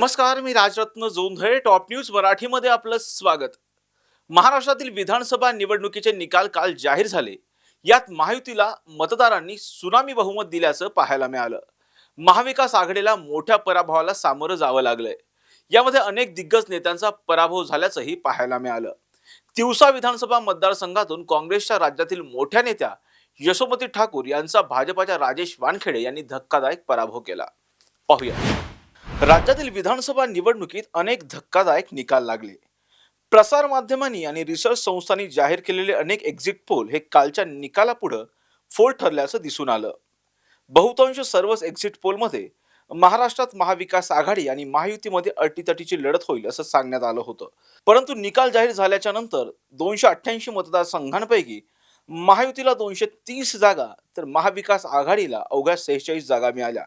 नमस्कार मी Rajratna Jondhale top news मराठीमध्ये आपलं स्वागत. महाराष्ट्रातील विधानसभा निवडणुकीचे निकाल काल जाहीर झाले. यात महायुतीला मतदारांनी सुनामी बहुमत दिल्याचं पाहायला मिळालं. महाविकास आघाडीला मोठ्या पराभवाला सामोरं जावं लागलंय. यामध्ये अनेक दिग्गज नेत्यांचा पराभव झाल्याचंही पाहायला मिळालं. तिवसा विधानसभा मतदारसंघातून काँग्रेसच्या राज्यातील मोठ्या नेत्या यशोमती ठाकूर यांचा भाजपाच्या राजेश वानखेडे यांनी धक्कादायक पराभव केला. पाहूया. राज्यातील विधानसभा निवडणुकीत अनेक धक्कादायक निकाल लागले. प्रसार माध्यमांनी आणि रिसर्च संस्थांनी जाहीर केलेले अनेक एक्झिट पोल हे कालच्या निकालापुढं फोल ठरल्याचं दिसून आलं. बहुतांश सर्वच एक्झिट पोलमध्ये महाराष्ट्रात महाविकास आघाडी आणि महायुतीमध्ये अटीतटीची लढत होईल असं सांगण्यात आलं होतं. परंतु निकाल जाहीर झाल्याच्यानंतर दोनशे अठ्ठ्याऐंशी मतदारसंघांपैकी महायुतीला दोनशे तीस जागा तर महाविकास आघाडीला अवघ्या सेहेचाळीस जागा मिळाल्या.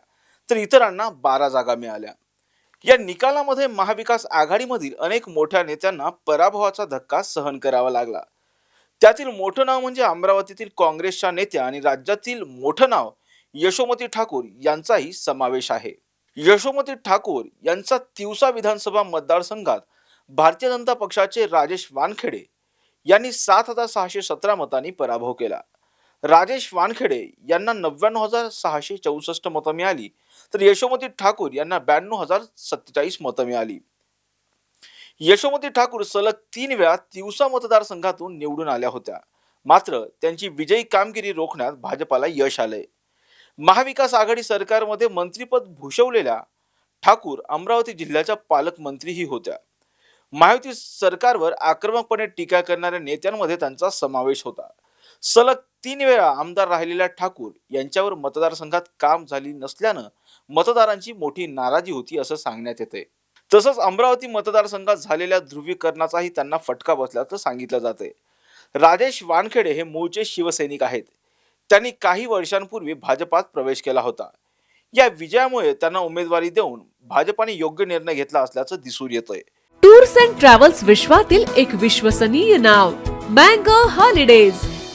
तर इतरांना बारा जागा मिळाल्या. या निकालामध्ये महाविकास आघाडीमधील अनेक मोठ्या नेत्यांना पराभवाचा धक्का सहन करावा लागला. त्यातील मोठं नाव म्हणजे अमरावतीतील काँग्रेसच्या नेत्या आणि राज्यातील मोठं नाव यशोमती ठाकूर यांचाही समावेश आहे. यशोमती ठाकूर यांचा तिवसा विधानसभा मतदारसंघात भारतीय जनता पक्षाचे राजेश वानखेडे यांनी सात हजार सहाशे सतरा मतांनी पराभव केला. राजेश वानखेडे यांना नव्याण्णव हजार सहाशे चौसष्ट मतं मिळाली. तर यशोमती ठाकूर यांना ब्याण्णव हजार सत्तेचाळीस मतं मिळाली. यशोमती ठाकूर सलग तीन वेळा तिवसा मतदारसंघातून निवडून आल्या होत्या. मात्र त्यांची विजयी कामगिरी रोखण्यात भाजपाला यश आलंय. महाविकास आघाडी सरकारमध्ये मंत्रीपद भूषवलेल्या ठाकूर अमरावती जिल्ह्याच्या पालकमंत्रीही होत्या. महायुती सरकारवर आक्रमकपणे टीका करणाऱ्या नेत्यांमध्ये त्यांचा समावेश होता. सलग तीन वेळा आमदार राहिलेल्या ठाकूर यांच्यावर मतदारसंघात काम झाली नसल्यानं मतदारांची मोठी नाराजी होती असं सांगण्यात येते तसंच अमरावती मतदारसंघात झालेल्या ध्रुवीकरणाचाही त्यांना फटका बसल्याचं सांगितलं जाते राजेश वानखेडे हे मूळचे शिवसैनिक आहेत. त्यांनी काही वर्षांपूर्वी भाजपात प्रवेश केला होता. या विजयामुळे त्यांना उमेदवारी देऊन भाजपाने योग्य निर्णय घेतला असल्याचं दिसून येतंय. टूर्स अँड ट्रॅव्हल्स विश्वातील एक विश्वसनीय नाव मँगो हॉलिडेज.